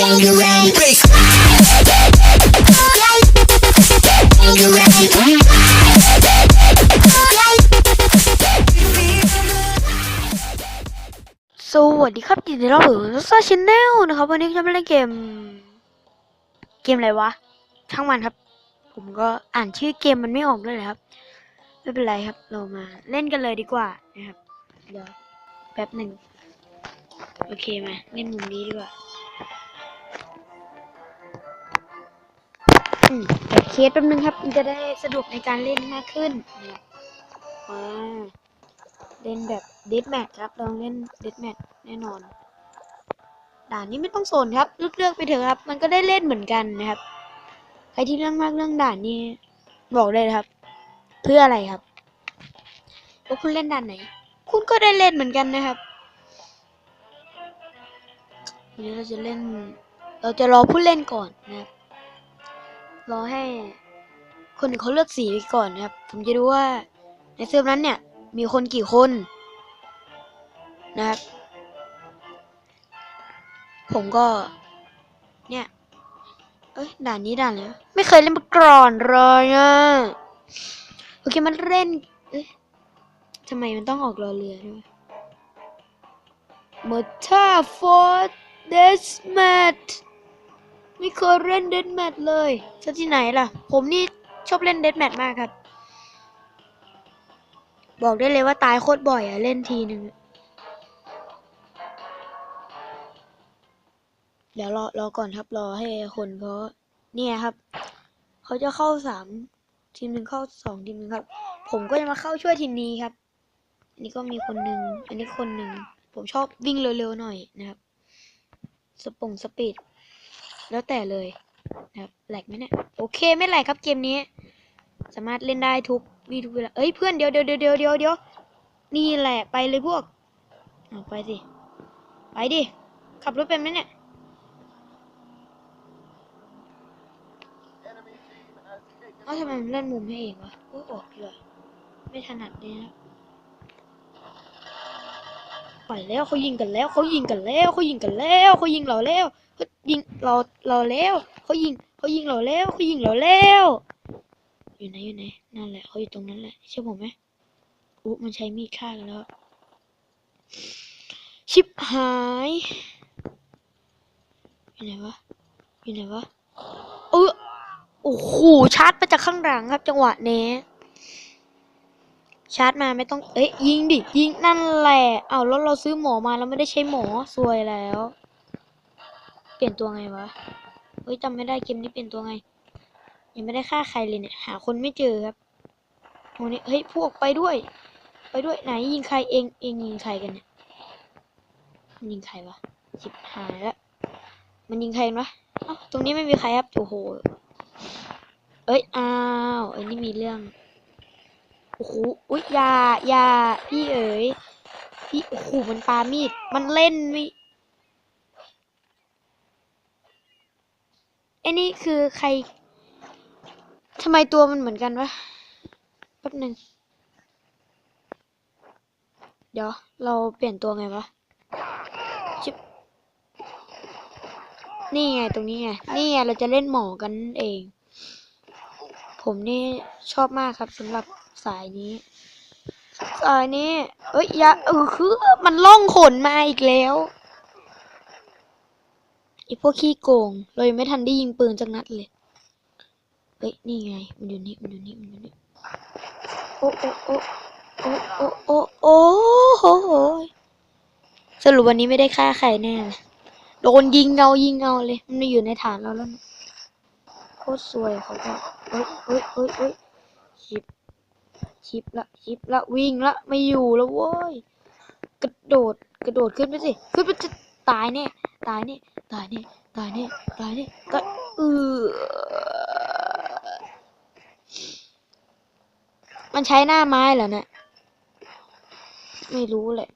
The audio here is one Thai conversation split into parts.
Bangarang. Bass. Bangarang. สวัสดีครับยินดีต้อนรับสู่ซ่าชแนลนะครับ วันนี้จะมาเล่นเกม เกมอะไรวะช่างมันครับ ผมก็อ่านชื่อเกมมันไม่ออกด้วยนะครับ ไม่เป็นไรครับ เรามาเล่นกันเลยดีกว่านะครับ เดี๋ยวแป๊บหนึ่งโอเคมาเล่นมุมนี้ดีกว่า เดี๋ยวเคสแป๊บนึงครับมันจะได้สะดวกในการเล่นมากขึ้นนะครับอ่าเล่นแบบเดดแมทครับลองเล่นเดดแมทแน่นอน ด่านนี้ไม่ต้องโซนครับเลือกเลือกไปเถอะครับ มันก็ได้เล่นเหมือนกันนะครับ ใครที่เรื่องมากเรื่องด่านนี้บอกเลยครับ เพื่ออะไรครับว่าคุณเล่นด่านไหน คุณก็ได้เล่นเหมือนกันนะครับวันนี้เราจะเล่น เราจะรอผู้เล่นก่อนนะครับ รอให้คนอื่นเขาเลือกสีไปก่อนนะครับ ผมจะดูว่าในเซิร์ฟนั้นเนี่ย มีคนกี่คนนะครับ ผมก็ เนี่ย เอ้ยด่านนี้ด่านเลยไม่เคยเล่นมาก่อนเลยอะโอเคมันเล่น เอ๊ะทำไมมันต้องออกรอเรือด้วยมอท่าฟอร์เดสแมท ไม่เคยเล่นเดสแมทเลยซะที่ไหนล่ะ ผมนี่ชอบเล่นเดสแมทมากครับ บอกได้เลยว่าตายโคตรบ่อยอะเล่นทีหนึ่งเดี๋ยวรอรอก่อนครับรอให้คนเขาเนี่ยครับ เขาจะเข้าสามทีมหนึ่งเข้าสองทีมหนึ่งครับ ผมก็จะมาเข้าช่วยทีมนี้ครับ อันนี้ก็มีคนหนึ่งอันนี้คนหนึ่งผมชอบวิ่งเร็วๆหน่อยนะครับ สปงสปีด แล้วแต่เลยนะครับแหลกไหมเนี่ยโอเคไม่แหลกครับเกมนี้ สามารถเล่นได้ทุกวีทุกเวลาเอ้ยเพื่อนเดี๋ยวเดี๋ยวเดี๋ยวเดี๋ยวเดี๋ยวเดี๋ยวนี่แหละไปเลยพวกเอาไปสิไปดิขับรถเป็นไหมเนี่ยเอ้าทำไมมันเล่นมุมให้เองวะโอ้ออกดีกว่าไม่ถนัดเลยนะไปแล้วเขายิงกันแล้วเขายิงกันแล้วเขายิงกันแล้วเขายิงเราแล้ว ยิงเราเราแล้วเขายิงเขายิงเราแล้วเขายิงเราแล้วอยู่ไหนอยู่ไหนนั่นแหละเขาอยู่ตรงนั้นแหละใช่อผมไหมอุ๊มันใช้มีดฆ่ากันแล้ว ชิบหายอยู่ไหนวะอยู่ไหนวะเออโอ้โหชาร์จมาจากข้างหลังครับจังหวะนี้ชาร์จมาไม่ต้อง เอ้ยยิงดิ ยิงนั่นแหละ เอาแล้วเราซื้อหมอมาแล้วไม่ได้ใช้หมอซวยแล้ว ปลี่ยนตัวไงวะ เฮ้ยจำไม่ได้เกมนี้เปลี่ยนตัวไง ยังไม่ได้ฆ่าใครเลยเนี่ย หาคนไม่เจอครับโอ้นี่เฮ้ยพวกไปด้วย ไปด้วยไหนยิงใครเองเองยิงใครกันเนี่ยมันยิงใครวะชิบหายแล้วมันยิงใครวะอ้าตรงนี้ไม่มีใครครับ โอ้โห เอ้ย อ้าวเอ้นี่มีเรื่อง โอ้โห อุ้ยอยาอยาพี่เอ๋ยพี่ โอ้โห มันปามีด มันเล่นมิ ไอ้นี่คือใครทำไมตัวมันเหมือนกันวะแป๊บหนึ่งเดี๋ยว เราเปลี่ยนตัวไงวะชิบนี่ไงตรงนี้ไง นี่ไงเราจะเล่นหมอกันเอง ผมนี่ชอบมากครับสำหรับสายนี้ สายนี้ เอ้ยยาเออคือมันล่องขนมาอีกแล้ว อพวกขี้โกง เรายังไม่ทันได้ยิงปืนจักนัดเลยเอ้ย นี่ไง มันอยู่นี่ มันอยู่นี่ มันอยู่นี่ โอ้โอ้โอ้โอ้โอ้โอ้โอ้โหโหยสรุปวันนี้ไม่ได้ฆ่าใครแน่เลยโดนยิงเงายิงเงาเลย มันไม่อยู่ในฐานเราแล้วนะโคตรซวยเขาก็เอ้ยเอ้ยเอ้ยเอ้ยชิป ชิปละ ชิปละ วิ่งละ ไม่อยู่แล้วเว้ย กระโดด กระโดดขึ้นไปสิ ขึ้นไปจะตายแน่ ตายแน่ตายแน่ตายแน่ตายแน่ตายเออมันใช้หน้าไม้เหรอเนี่ยไม่รู้แหละ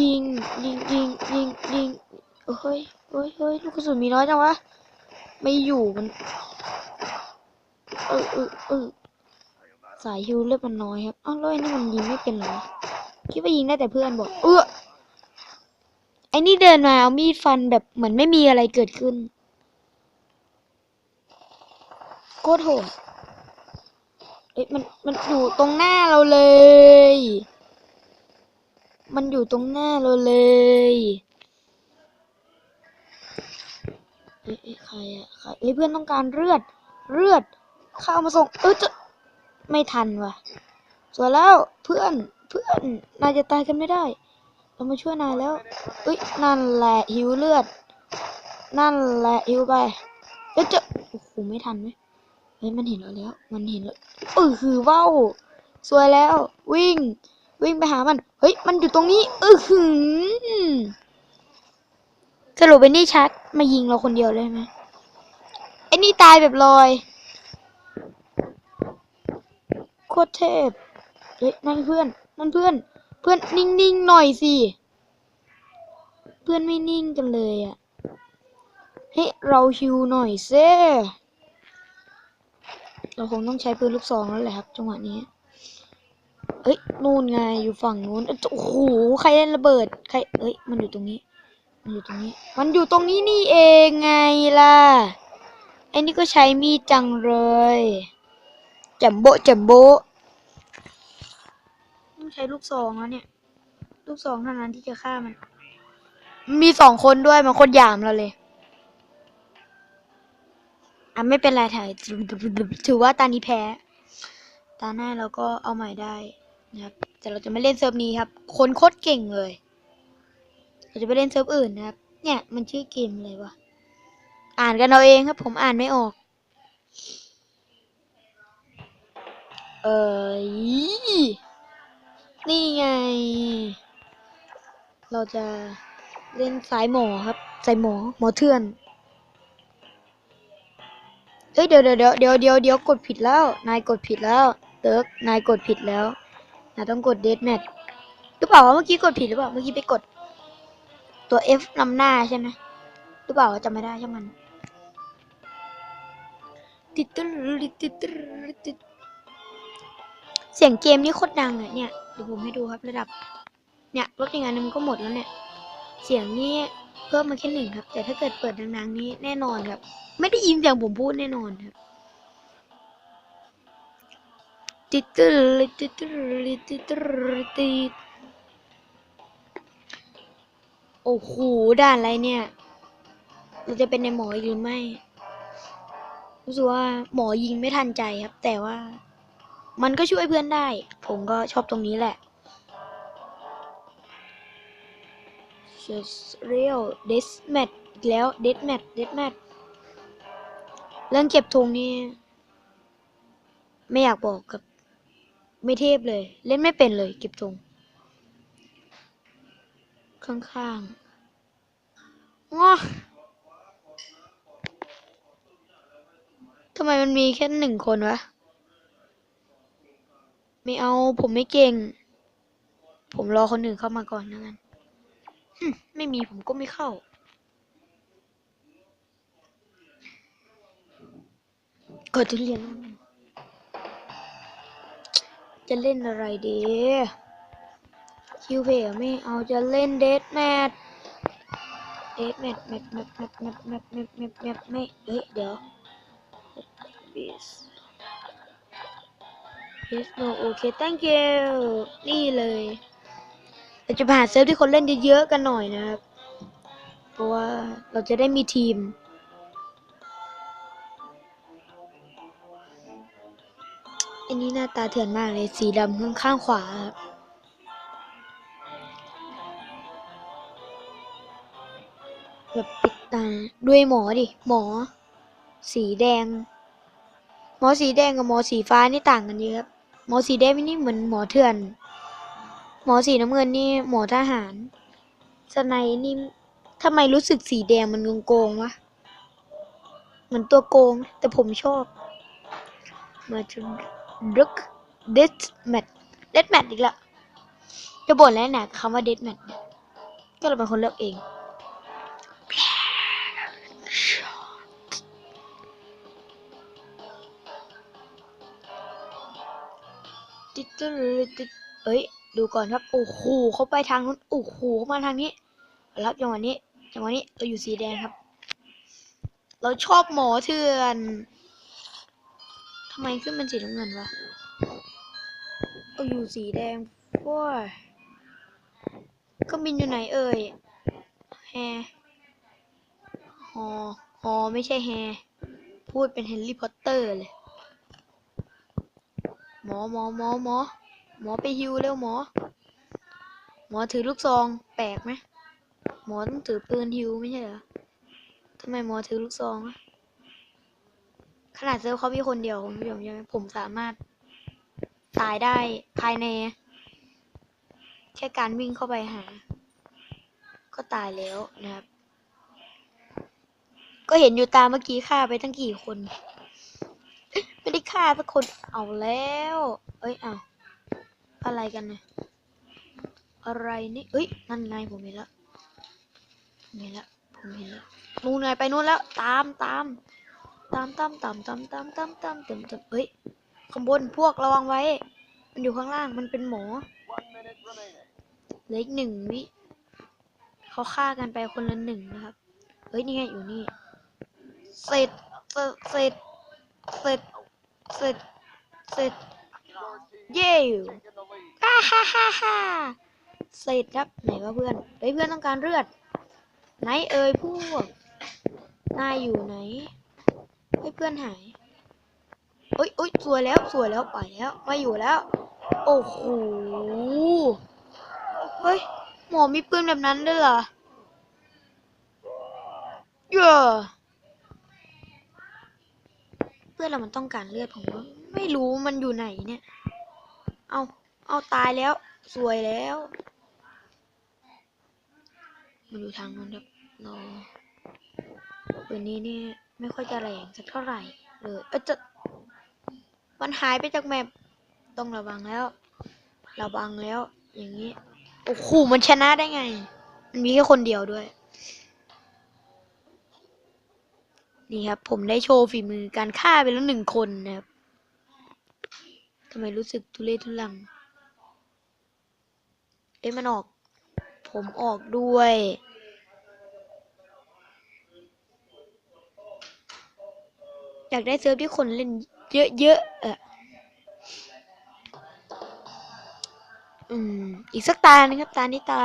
ยิงยิงยิงยิงยิงเฮ้ยเฮ้ยเฮ้ยลูกกระสุนมีน้อยจังวะไม่อยู่มันเออเออเออสายฮิวเลือดมันน้อยครับอ้าวแล้วไอ้นี่มันยิงไม่เป็นเหรอคิดว่ายิงได้แต่เพื่อนบอก เออ ไอ้นี่เดินมาเอามีดฟันแบบเหมือนไม่มีอะไรเกิดขึ้น โคตรโหดเอ้ยมันมันอยู่ตรงหน้าเราเลย มันอยู่ตรงหน้าเราเลยเอ้ยใครอะใครเอ้เพื่อนต้องการเลือด เลือดเข้ามาส่ง เออจะไม่ทันว่ะสวยแล้วเพื่อนเพื่อนนายจะตายกันไม่ได้ เรามาช่วยนายแล้วเอ้ยนั่นแหละหิวเลือด นั่นแหละหิวไปเอ้ยจะโอ้โหไม่ทันไหมเฮ้ยมันเห็นเราแล้ว มันเห็นแล้วเออคือว่าวสวยแล้ว วิ่ง วิ่งไปหามัน เฮ้ย มันอยู่ตรงนี้เออหือสรุปเป็นนี่ชัดมายิงเราคนเดียวเลยไหมไอ้นี่ตายแบบลอยโคตรเทพเฮ้ยนั่นเพื่อน นั่นเพื่อน เพื่อนนิ่งๆหน่อยสิ เพื่อนไม่นิ่งกันเลยอะ่ะเฮ้เราฮิวหน่อยเซ่เราคงต้องใช้ปืนลูกซองแล้วแหละครับ จังหวะนี้ เอ้ย นู่นไง อยู่ฝั่งนู้น โอ้โห ใครเล่นระเบิด ใคร เอ้ย มันอยู่ตรงนี้ มันอยู่ตรงนี้ มันอยู่ตรงนี้นี่เองไงล่ะ ไอ้นี่ก็ใช้มีดจังเลยแจมโบะแจมโบ ต้องใช้ลูกซองแล้วเนี่ย ลูกซองเท่านั้นที่จะฆ่ามัน มีสองคนด้วยมันคนหยามเราเลย อะไม่เป็นไรถ่ายถือว่าตานี้แพ้ ตาหน้าเราก็เอาใหม่ได้นะครับ แต่เราจะไม่เล่นเซิร์ฟนี้ครับ คนโคตรเก่งเลย เราจะไปเล่นเซิร์ฟอื่นนะครับ เนี่ยมันชื่อเกมอะไรวะ อ่านกันเอาเองครับ ผมอ่านไม่ออกเอ้ย นี่ไง เราจะเล่นสายหมอครับ สายหมอ หมอเถื่อนเอ้ยเดี๋ยวเดี๋ยวเดี๋ยวเดี๋ยวเดี๋ยวเดี๋ยวกดผิดแล้ว นายกดผิดแล้วเติร์กนายกดผิดแล้ว นายต้องกดเดทแมทหรือเปล่าวะเมื่อกี้กดผิดหรือเปล่า เมื่อกี้ไปกด ตัว F นำหน้าใช่ไหมหรือเปล่าจำไม่ได้ใช่มันติดตึ๊ดติดติดติดติด เสียงเกมนี่โคตรดังอะเนี่ยเดี๋ยวผมให้ดูครับระดับ เนี่ยลดอย่างนั้นมันก็หมดแล้วเนี่ย เสียงนี่เพิ่มมาแค่หนึ่งครับ แต่ถ้าเกิดเปิดดังๆนี้แน่นอนครับ ไม่ได้ยินเสียงผมพูดแน่นอนครับติดตึ๊ดติดตึ๊ดติดตึ๊ดติดโอ้โหด่านอะไรเนี่ยเราจะเป็นในหมอหรือไม่รู้สึกว่าหมอยิงไม่ทันใจครับ แต่ว่า มันก็ช่วยเพื่อนได้ ผมก็ชอบตรงนี้แหละเรียลเดสแมทอีกแล้วเดสแมทเดสแมทเรื่องเก็บธงนี่ไม่อยากบอกกับ ไม่เทพเลย เล่นไม่เป็นเลย เก็บธงข้างๆง้อทำไมมันมีแค่หนึ่งคนวะ ไม่เอาผมไม่เก่ง ผมรอคนอื่นเข้ามาก่อนแล้วกันไม่มีผมก็ไม่เข้า ก็จะเรียน จะเล่นอะไรดีคิวเพย์ไม่เอาจะเล่นเดทแมทเดทแมทแมทแมทแมทแมทแมทแมทแมทแมทไม่เฮ้ยเดี๋ยว yes yes no okay thank you นี่เลยเราจะหาเซิร์ฟที่คนเล่นเยอะๆกันหน่อยนะครับ เพราะว่าเราจะได้มีทีม อันนี้หน้าตาเถื่อนมากเลย สีดำข้างข้างขวาครับแบบปิดตาด้วยหมอดิ หมอ สีแดง หมอสีแดงกับหมอสีฟ้านี่ต่างกันเยอะครับ หมอสีแดงนี่เหมือนหมอเถื่อน หมอสีน้ำเงินนี่หมอทหารสไนนี่ทำไมรู้สึกสีแดงมันโกงๆวะเหมือนตัวโกง แต่ผมชอบ มาจนดึกเดดแมทเดดแมทอีกละจะบ่นแล้วนะคำว่าเดดแมทก็เราเป็นคนเลือกเอง ติดติดเอ้ย ดูก่อนครับ โอ้โหเขาไปทางนู้น โอ้โหเขามาทางนี้แล้วจังหวะนี้ จังหวะนี้ เราอยู่สีแดงครับ เราชอบหมอเถื่อนทำไมขึ้นเป็นสีน้ำเงินวะเราอยู่สีแดงว้ยก็บินอยู่ไหนเอ่ย แฮ ฮอ ฮอ ไม่ใช่แฮ พูดเป็นเฮนรี่พอตเตอร์เลย หมอหมอหมอหมอหมอไปฮิวเร็วหมอ หมอถือลูกซอง แปลกไหมหมอต้องถือปืนฮิวไม่ใช่เหรอทำไมหมอถือลูกซองอะขนาดเซิร์เขามีคนเดียวคุณผู้ชมใช่ไหมผมสามารถตายได้ภายใน แค่การวิ่งเข้าไปหา ก็ตายแล้วนะครับ ก็เห็นอยู่ตามเมื่อกี้ฆ่าไปตั้งกี่คน ฆ่าสักคนเอาแล้ว เอ้ยเอาอะไรกันเนี่ยอะไรนี่เอ้ยนั่นไงผมเห็นแล้วเห็นแล้วผมเห็นแล้วนู่นไงไปนู่นแล้ว ตามตามตามตามตามตามตามตามตามเต็มเต็มเฮ้ยข้างบนพวกระวังไว้ มันอยู่ข้างล่างมันเป็นหมอเหลืออีกหนึ่งวิเขาฆ่ากันไปคนละหนึ่งนะครับ เฮ้ยนี่ไงอยู่นี่เสร็จเสร็จเสร็จ สร็จเสร็จเสร็จเย้ฮ่าฮ่าฮ่าฮ่าเสร็จครับไหนวะเพื่อนเฮ้ยเพื่อนต้องการเลือด ไหนเอ่ยพวกนายอยู่ไหนเฮ้ยเพื่อนหายเอ้ยเอ้ยสวยแล้วสวยแล้วไปแล้วไม่อยู่แล้ว โอ้โหเฮ้ยหมอมีปืนแบบนั้นด้วยเหรอเย้อ เพื่อนเรามันต้องการเลือดผมก็ไม่รู้มันอยู่ไหนเนี่ย เอาเอาตายแล้ว สวยแล้วมาดูทางนู้นครับรอปืนนี้เนี่ยไม่ค่อยจะแรงสักเท่าไหร่เลยเออจะมันหายไปจากแมปต้องระวังแล้ว ระวังแล้ว อย่างนี้โอ้โหมันชนะได้ไง มันมีแค่คนเดียวด้วย นี่ครับ ผมได้โชว์ฝีมือการฆ่าไปแล้วหนึ่งคนนะครับทำไมรู้สึกทุเรศทุลัง เอ้ยมันออก ผมออกด้วยอยากได้เซิร์ฟที่คนเล่นเยอะๆเอออืม อีกสักตาหนึงครับ ตานี้ตา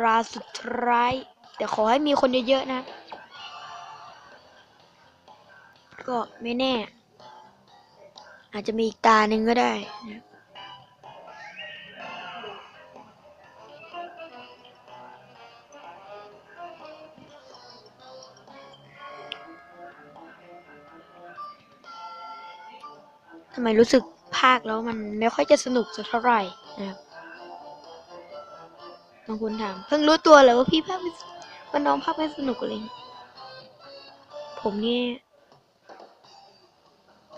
ราสุดท้าย แต่ขอให้มีคนเยอะๆนะ ก็ไม่แน่ อาจจะมีอีกตาหนึ่งก็ได้นะทำไมรู้สึกภาคแล้วมันไม่ค่อยจะสนุกสักเท่าไหร่นะครับบางคนถาม เพิ่งรู้ตัวเลยว่าพี่ภาคม่ว่าน้องภาคไม่สนุกอะไรอย่างเงี้ยผมนี่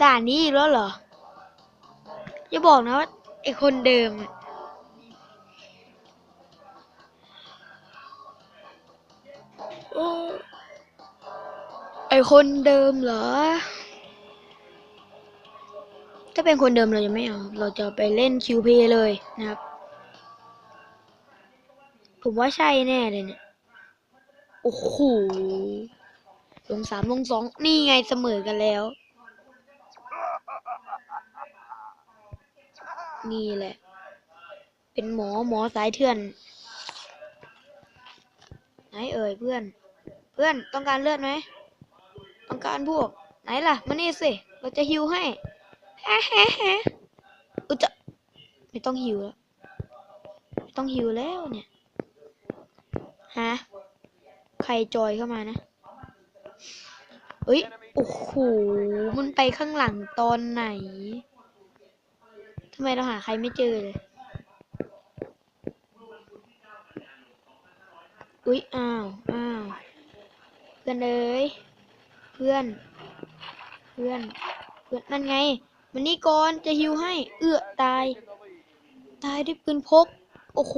ด่านนี้อีกแล้วเหรอ อย่าบอกนะว่าไอคนเดิมโอ้ไอคนเดิมเหรอ ถ้าเป็นคนเดิมเราจะไม่เอา เราจะไปเล่นคิวเพเลยนะครับ ผมว่าใช่แน่เลยเนี่ย โอ้โห ลงสามลงสอง นี่ไงเสมอกันแล้ว นี่แหละ เป็นหมอหมอสายเถื่อน ไหนเอ่ยเพื่อน เพื่อนต้องการเลือดไหม ต้องการพวก ไหนล่ะมานี่สิ เราจะฮิวให้แฮะแฮะแฮะอุจะไม่ต้องหิวแล้วไม่ต้องหิวแล้วเนี่ย ฮะ ใครจอยเข้ามานะเอ้ย โอ้โห มันไปข้างหลังตอนไหน ไมเราหาใครไม่เจอเลย อุ๊ย อ้าว อ้าว เพื่อนเอ้ย เพื่อน เพื่อน เพื่อน นั่นไง มันนี่ก่อน จะฮิวให้ เอื้อ ตาย ตายด้วยปืนพก โอ้โห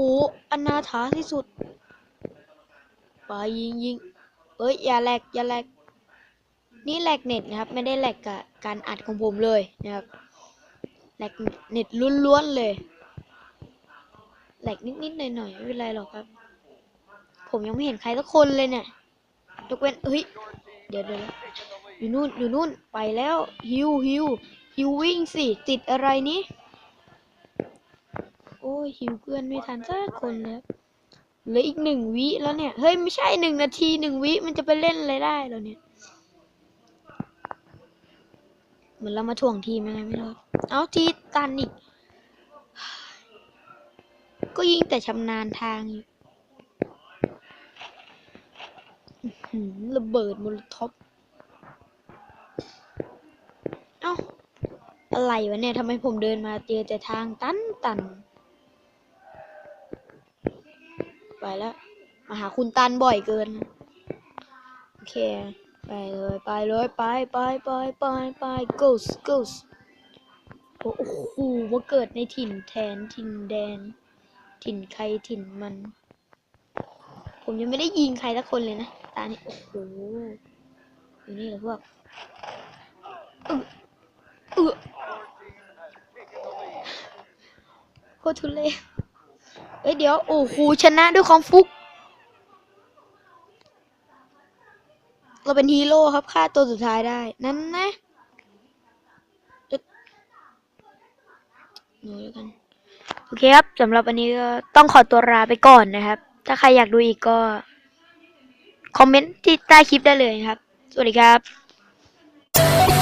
อนาถาที่สุดไปยิงยิงเอ้ย อย่าแหลก อย่าแหลก นี่แหลกเน็ตนะครับ ไม่ได้แหลกกับการอัดของผมเลยนะครับ แหลกเน็ตล้วนๆเลยแหลกนิดๆหน่อยๆไม่เป็นไรหรอกครับ ผมยังไม่เห็นใครสักคนเลยเนี่ยยกเว้นเฮ้ย เดี๋ยวเดี๋ยวอยู่นู่นอยู่นู่นไปแล้วฮิวฮิวฮิววิ่งสิติดอะไรนี้โอ้ยฮิวเพื่อนไม่ทันสักคนเลยเหลืออีกหนึ่งวิแล้วเนี่ย เฮ้ย ไม่ใช่หนึ่งนาทีหนึ่งวิมันจะไปเล่นอะไรได้แล้วเนี่ย เหมือนเรามาถ่วงทีมยังไงไม่รู้ เอาทีตันอีก ก็ยิงแต่ชำนาญทางอยู่ระเบิดมลท็อปเอ้า อะไรวะเนี่ยทำไมผมเดินมาเจอแต่ทางตันตัน ไปแล้ว มาหาคุณตันบ่อยเกิน โอเค ไปเลย ไปเลย ไปไปไปไปไป goes goes โอ้โหมาเกิดในถิ่นแทนถิ่นแดน ถิ่นใครถิ่นมัน ผมยังไม่ได้ยิงใครสักคนเลยนะ ตานี่โอ้โหอยู่นี่เหรอพวกเออเออโคตรทุเรศเอ้ยเดี๋ยวโอ้โหชนะด้วยความฟุก เราเป็นฮีโร่ครับฆ่าตัวสุดท้ายได้ นั่นนะอึ๊ด หนูแล้วกัน โอเคครับสำหรับวันนี้ก็ต้องขอตัวลาไปก่อนนะครับ ถ้าใครอยากดูอีกก็ คอมเมนต์ที่ใต้คลิปได้เลยนะครับ สวัสดีครับ